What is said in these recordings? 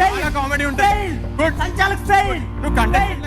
Comedy ఉంటుంది. Good నువ్వు content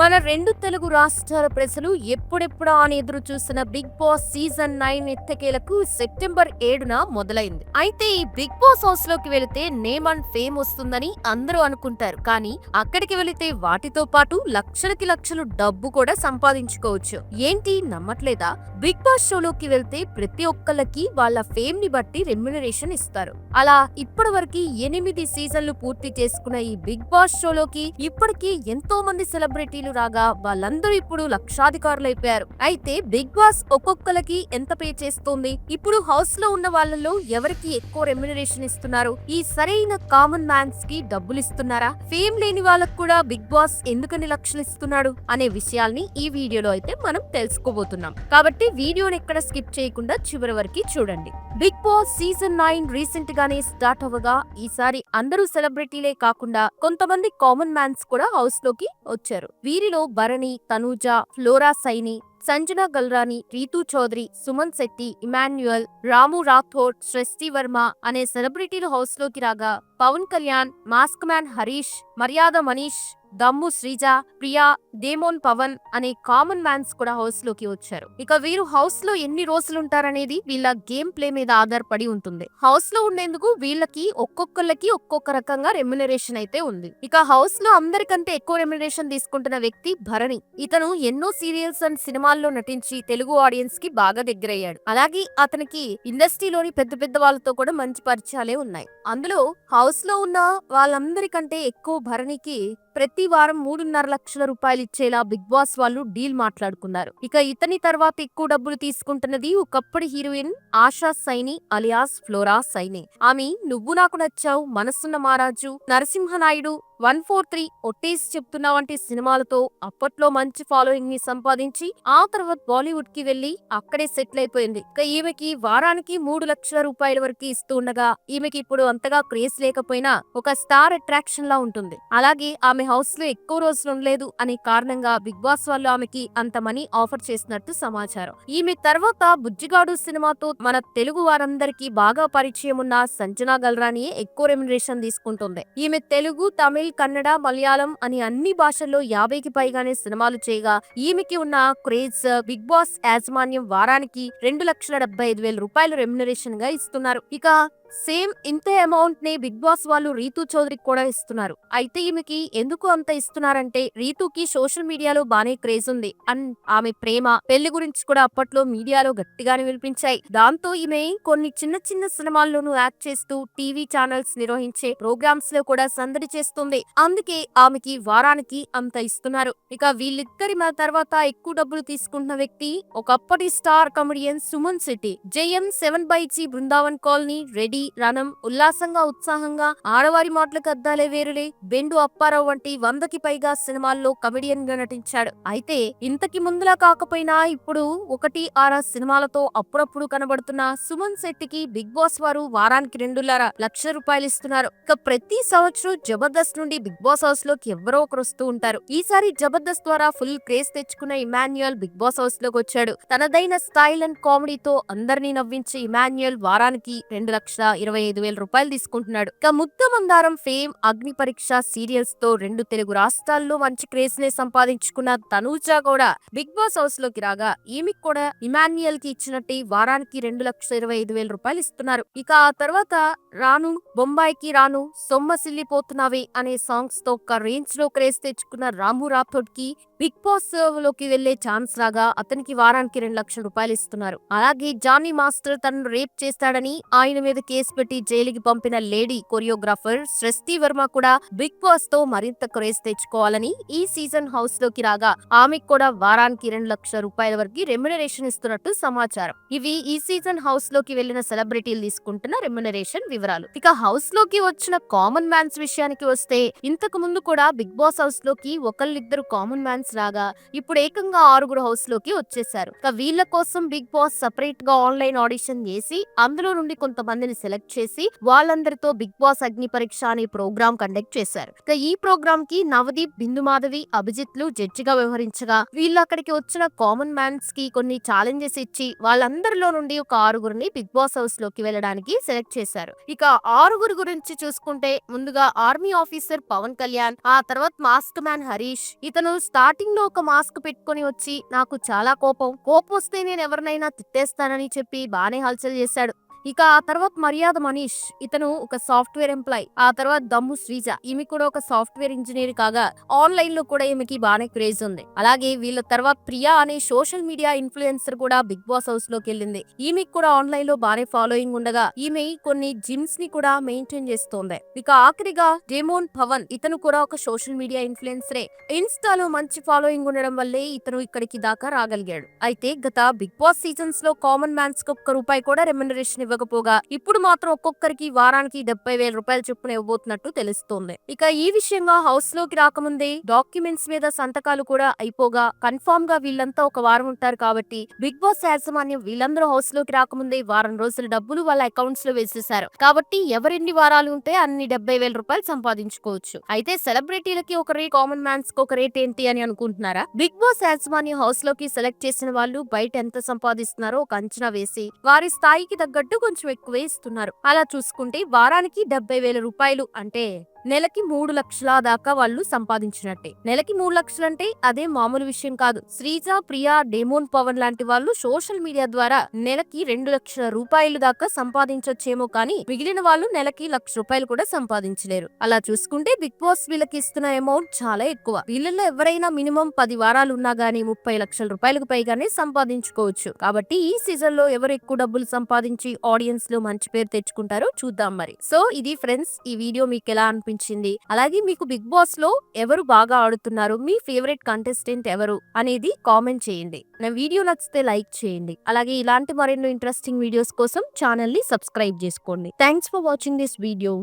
మన రెండు తెలుగు రాష్ట్రాల ప్రజలు ఎప్పుడెప్పుడా అని ఎదురు చూసిన బిగ్ బాస్ సీజన్ నైన్ ఎత్తకేలకు సెప్టెంబర్ ఏడున మొదలైంది. అయితే ఈ బిగ్ బాస్ హౌస్లోకి వెళితే నేమ్ అండ్ ఫేమ్ వస్తుందని అందరూ అనుకుంటారు. కానీ అక్కడికి వెళితే వాటితో పాటు లక్షలకి లక్షలు డబ్బు కూడా సంపాదించుకోవచ్చు. ఏంటి నమ్మట్లేదా? బిగ్ బాస్ షోలోకి వెళ్తే ప్రతి ఒక్కళ్ళకి వాళ్ళ ఫేమ్ని బట్టి రెమ్యునరేషన్ ఇస్తారు. అలా ఇప్పటి వరకు ఎనిమిది సీజన్లు పూర్తి చేసుకున్న ఈ బిగ్ బాస్ షోలోకి ఇప్పటికీ ఎంతో మంది సెలబ్రిటీలు రాగా వాళ్ళందరూ ఇప్పుడు లక్షాధికారులు అయిపోయారు అయితే బిగ్ బాస్ ఒక్కొక్కరికి ఎంత పే చేస్తోంది? ఇప్పుడు హౌస్లో ఉన్న వాళ్ళలో ఎవరికి ఎక్కువ రెమ్యునరేషన్ ఇస్తున్నారు? ఈ సరైన కామన్ మ్యాన్స్కి డబ్బులు ఇస్తున్నారా ఫేమ్ లేని వాళ్ళకు కూడా బిగ్ బాస్ ఎందుకని లక్షలు ఇస్తున్నాడు? అనే విషయాల్ని ఈ వీడియోలో అయితే మనం తెలుసుకోబోతున్నాం. కాబట్టి వీడియోని ఎక్కడ స్కిప్ చేయకుండా చివరి వరకు చూడండి. Bigg Boss season nine recent గానే స్టార్ట్ అవ్వగా ఈసారి అందరూ సెలబ్రిటీలే కాకుండా కొంతమంది కామన్ మ్యాన్స్ కూడా హౌస్లోకి వచ్చారు. వీరిలో భరణి తనూజ ఫ్లోరా సైని సంజన గల్రాని రీతూ చౌదరి సుమన్ శెట్టి ఇమాన్యుయల్ రాము రాథోడ్ సృష్టి వర్మ అనే సెలబ్రిటీలు హౌస్లోకి రాగా పవన్ కళ్యాణ్ మాస్క్ మ్యాన్ హరీష్ మర్యాద మనీష్ దమ్ము శ్రీజ ప్రియా డేమోన్ పవన్ అనే కామన్ మ్యాన్స్ కూడా హౌస్లోకి వచ్చారు. ఇక వీరు హౌస్లో ఎన్ని రోజులుంటారనేది వీళ్ళ గేమ్ ప్లే మీద ఆధారపడి ఉంటుంది. హౌస్లో ఉండేందుకు వీళ్ళకి ఒక్కొక్కళ్ళకి ఒక్కొక్క రకంగా రెమ్యునరేషన్ అయితే ఉంది. ఇక హౌస్లో అందరికంటే ఎక్కువ రెమ్యునరేషన్ తీసుకుంటున్న వ్యక్తి భరణి. ఇతను ఎన్నో సీరియల్స్ అండ్ సినిమాల్లో నటించి తెలుగు ఆడియన్స్కి బాగా దగ్గరయ్యాడు. అలాగే అతనికి ఇండస్ట్రీలోని పెద్ద పెద్ద వాళ్ళతో కూడా మంచి పరిచయాలే ఉన్నాయి. అందులో హౌస్లో ఉన్న వాళ్ళందరికంటే ఎక్కువ భరణికి ప్రతి వారం మూడున్నర లక్షల రూపాయలు ఇచ్చేలా బిగ్ బాస్ వాళ్ళు డీల్ మాట్లాడుకున్నారు. ఇక ఇతని తర్వాత ఎక్కువ డబ్బులు తీసుకుంటున్నది ఒకప్పటి heroine Asha Saini alias Flora Saini. ఆమె Nuvvu Naaku Nachavu Manasunna Maaraju Narasimha Naidu one four three Ottesi Cheptunna వంటి సినిమాలతో అప్పట్లో మంచి ఫాలోయింగ్ని సంపాదించి ఆ తర్వాత బాలీవుడ్కి వెళ్ళి అక్కడే సెటిల్ అయిపోయింది ఇక ఈమెకి వారానికి మూడు లక్షల రూపాయల వరకు ఇస్తూ ఉండగా ఈమెకి ఇప్పుడు అంతగా క్రేజ్ లేకపోయినా ఒక స్టార్ అట్రాక్షన్ లా ఉంటుంది. అలాగే ఆమె హౌస్లో ఎక్కువ రోజులు ఉండలేదు అనే కారణంగా బిగ్ బాస్ వాళ్ళు ఆమెకి అంత మనీ ఆఫర్ చేసినట్టు సమాచారం. ఈమె తర్వాత బుజ్జిగాడు సినిమాతో మన తెలుగు వారందరికీ బాగా పరిచయం ఉన్న సంజనా గల్రానియే ఎక్కువ రెమ్యునరేషన్ తీసుకుంటుంది. ఈమె తెలుగు తమిళ్ కన్నడ మలయాళం అని అన్ని భాషల్లో యాభైకి పైగానే సినిమాలు చేయగా ఈమెకి ఉన్న క్రేజ్ బిగ్ బాస్ యాజమాన్యం వారానికి రెండు లక్షల డెబ్బై ఐదు వేల రూపాయలు రెమ్యునరేషన్గా ఇస్తున్నారు. ఇక సేమ్ ఇంతే అమౌంట్ని బిగ్ బాస్ వాళ్ళు రీతూ చౌదరికి కూడా ఇస్తున్నారు. అయితే ఈమెకి ఎందుకు అంత ఇస్తున్నారంటే రీతూకి సోషల్ మీడియాలో బానే క్రేజ్ ఉంది. అండ్ ఆమె ప్రేమ పెళ్ళి గురించి కూడా అప్పట్లో మీడియాలో గట్టిగానే వినిపించాయి. దాంతో ఈమె కొన్ని చిన్న చిన్న సినిమాల్లోనూ యాక్ట్ చేస్తూ టీవీ ఛానల్స్ నిర్వహించే ప్రోగ్రామ్స్లో కూడా సందడి చేస్తుంది. అందుకే ఆమెకి వారానికి అంత ఇస్తున్నారు. ఇక వీళ్ళిద్దరి మ- తర్వాత ఎక్కువ డబ్బులు తీసుకుంటున్న వ్యక్తి ఒకప్పటి star comedian Suman Shetty. JM seven by G Brindavan colony ready రణం ఉల్లాసంగా ఉత్సాహంగా ఆడవారి మాటలకు అద్దాలే వేరులే. బెండు అప్పారావు వంటి వందకి పైగా సినిమాల్లో కమెడియన్గా నటించాడు. అయితే ఇంతకి ముందులా కాకపోయినా ఇప్పుడు ఒకటి ఆరా సినిమాలతో అప్పుడప్పుడు కనబడుతున్న సుమన్ శెట్టికి బిగ్ బాస్ వారు వారానికి రెండున్నర లక్ష రూపాయలు ఇస్తున్నారు. ఇక ప్రతి సంవత్సరం జబర్దస్త్ నుండి బిగ్ బాస్ హౌస్లోకి ఎవరో ఒకరు వస్తూ ఉంటారు. ఈసారి జబర్దస్త్ ద్వారా ఫుల్ క్రేజ్ తెచ్చుకున్న ఇమాన్యుయల్ బిగ్ బాస్ హౌస్లోకి వచ్చాడు. తనదైన స్టైల్ అండ్ కామెడీతో అందరినీ నవ్వించే ఇమాన్యుయల్ వారానికి రెండు లక్షల ఇరవై ఐదు వేల రూపాయలు తీసుకుంటున్నాడు. ఇక ముద్ద మందారం ఫేమ్ అగ్ని పరీక్ష సీరియల్స్తో రెండు తెలుగు రాష్ట్రాల్లో మంచి క్రేజ్ని సంపాదించుకున్న తనూజ కూడా బిగ్ బాస్ హౌస్లోకి రాగా ఈమెకి కూడా ఇమాన్యుయల్కి ఇచ్చినట్టు వారానికి రెండు లక్షల ఇరవై ఐదు వేల రూపాయలు ఇస్తున్నారు. ఇక ఆ తర్వాత రాను బొంబాయికి రాను సొమ్మసిల్లిపోతున్నావే అనే సాంగ్స్తో ఒక రేంజ్లో క్రేజ్ తెచ్చుకున్న రాము రాథోడ్కి బిగ్ బాస్లోకి వెళ్ళే ఛాన్స్ రాగా అతనికి వారానికి రెండు లక్షల రూపాయలు ఇస్తున్నారు. అలాగే జానీ మాస్టర్ తనను రేప్ చేస్తాడని ఆయన మీద కేసు పెట్టి జైలుకి పంపిన లేడీ కొరియోగ్రాఫర్ సృష్టి వర్మ కూడా బిగ్ బాస్తో మరింత క్రేజ్ తెచ్చుకోవాలని ఈ సీజన్ హౌస్లోకి రాగా ఆమెకు కూడా వారానికి రెండు లక్షల రూపాయల వరకు రెమ్యునరేషన్ ఇస్తున్నట్టు సమాచారం. ఇవి ఈ సీజన్ హౌస్లోకి వెళ్ళిన సెలబ్రిటీలు తీసుకుంటున్న రెమ్యునరేషన్ వివరాలు. ఇక హౌస్లోకి వచ్చిన కామన్ మ్యాన్స్ విషయానికి వస్తే ఇంతకు ముందు కూడా బిగ్ బాస్ హౌస్లోకి ఒకళ్ళిద్దరు కామన్ మ్యాన్స్ రాగా ఇప్పుడు ఏకంగా ఆరుగురు హౌస్లోకి వచ్చేసారు ఇక వీళ్ళ కోసం బిగ్ బాస్ సపరేట్గా ఆన్లైన్ ఆడిషన్ చేసి అందులో నుండి కొంతమందిని సెలెక్ట్ చేసి వాళ్ళందరితో బిగ్ బాస్ అగ్ని పరీక్ష అనే ప్రోగ్రామ్ కండక్ట్ చేశారు. ఇక ఈ ప్రోగ్రామ్కి నవదీప్ బిందు మాధవి అభిజిత్లు జడ్జిగా వ్యవహరించగా వీళ్ళు అక్కడికి వచ్చిన కామన్ మ్యాన్స్కి కొన్ని ఛాలెంజెస్ ఇచ్చి వాళ్ళందరిలో నుండి ఒక ఆరుగురిని బిగ్ బాస్ హౌస్లోకి వెళ్ళడానికి సెలెక్ట్ చేశారు. ఇక ఆరుగురు గురించి చూసుకుంటే ముందుగా ఆర్మీ ఆఫీసర్ పవన్ కళ్యాణ్ ఆ తర్వాత మాస్క్ మ్యాన్ హరీష్. ఇతను స్టార్టింగ్లో ఒక మాస్క్ పెట్టుకొని వచ్చి నాకు చాలా కోపం. కోపం వస్తే నేను ఎవరినైనా తిట్టేస్తానని చెప్పి బానే హల్చల్ చేశాడు. ఇక ఆ తర్వాత మర్యాద మనీష్. ఇతను ఒక సాఫ్ట్వేర్ ఎంప్లాయ్. ఆ తర్వాత దమ్ము శ్రీజ. ఈమె కూడా ఒక సాఫ్ట్వేర్ ఇంజనీర్ కాగా ఆన్లైన్లో కూడా ఈమెకి బాగానే క్రేజ్ ఉంది. అలాగే వీళ్ళ తర్వాత ప్రియా అనే సోషల్ మీడియా ఇన్ఫ్లుయెన్సర్ కూడా బిగ్ బాస్ హౌస్లోకి వెళ్ళింది. ఈమెకి కూడా ఆన్లైన్లో బాగానే ఫాలోయింగ్ ఉండగా ఈమె కొన్ని జిమ్స్ని కూడా మెయింటైన్ చేస్తోంది. ఇక ఆఖరిగా డెమోన్ పవన్. ఇతను కూడా ఒక సోషల్ మీడియా ఇన్ఫ్లుయెన్సరే. ఇన్స్టాలో మంచి ఫాలోయింగ్ ఉండడం వల్లే ఇతను ఇక్కడికి దాకా రాగలిగాడు. అయితే గత బిగ్ బాస్ సీజన్స్లో కామన్ మ్యాన్స్కి ఒక్క రూపాయి కూడా రెమ్యునరేషన్ ఇవ్వ ఇవ్వకపోగా ఇప్పుడు మాత్రం ఒక్కొక్కరికి వారానికి డెబ్బై వేల రూపాయలు చొప్పున ఇవ్వబోతున్నట్టు తెలుస్తోంది. ఇక ఈ విషయంగా హౌస్లోకి రాకముందే డాక్యుమెంట్స్ మీద సంతకాలు కూడా అయిపోగా కన్ఫామ్గా వీళ్ళంతా ఒక వారం ఉంటారు కాబట్టి బిగ్ బాస్ యాజమాన్యం వీళ్ళందరూ హౌస్లోకి రాకముందే వారం రోజుల డబ్బులు వాళ్ళ అకౌంట్స్లో వేసేశారు. కాబట్టి ఎవరెన్ని వారాలు ఉంటే అన్ని డెబ్బై వేల రూపాయలు సంపాదించుకోవచ్చు. అయితే సెలబ్రిటీలకి ఒక రేట్ కామన్ మ్యాన్స్కి ఒక రేట్ ఏంటి అని అనుకుంటున్నారా? బిగ్ బాస్ యాజమాన్యం హౌస్లోకి సెలెక్ట్ చేసిన వాళ్ళు బయట ఎంత సంపాదిస్తున్నారో ఒక అంచనా వేసి వారి స్థాయికి తగ్గట్టు కొంచెం ఎక్కువే ఇస్తున్నారు అలా చూసుకుంటే వారానికి డెబ్బై వేల రూపాయలు అంటే నెలకి మూడు లక్షల దాకా వాళ్ళు సంపాదించినట్టే. నెలకి మూడు లక్షలంటే అదే మామూలు విషయం కాదు. శ్రీజ ప్రియా డెమోన్ పవన్ లాంటి వాళ్ళు సోషల్ మీడియా ద్వారా నెలకి రెండు లక్షల రూపాయలు దాకా సంపాదించొచ్చేమో కానీ మిగిలిన వాళ్ళు నెలకి లక్ష రూపాయలు కూడా సంపాదించలేరు. అలా చూసుకుంటే బిగ్ బాస్ వీళ్ళకి ఇస్తున్న అమౌంట్ చాలా ఎక్కువ. వీళ్ళల్లో ఎవరైనా మినిమం పది వారాలు ఉన్నా గానీ ముప్పై లక్షల రూపాయలకు పైగానే సంపాదించుకోవచ్చు. కాబట్టి ఈ సీజన్లో ఎవరు ఎక్కువ డబ్బులు సంపాదించి ఆడియన్స్లో మంచి పేరు తెచ్చుకుంటారో చూద్దాం మరి. సో ఇది ఫ్రెండ్స్ ఈ వీడియో మీకు ఎలా అనిపించింది అలాగే మీకు బిగ్ బాస్లో ఎవరు బాగా ఆడుతున్నారు? మీ ఫేవరెట్ కంటెస్టెంట్ ఎవరు? అనేది కామెంట్ చేయండి. నా వీడియో నచ్చితే లైక్ చేయండి. అలాగే ఇలాంటి మరెన్నో ఇంట్రెస్టింగ్ వీడియోస్ కోసం ఛానల్ని సబ్స్క్రైబ్ చేసుకోండి. Thanks for watching this video.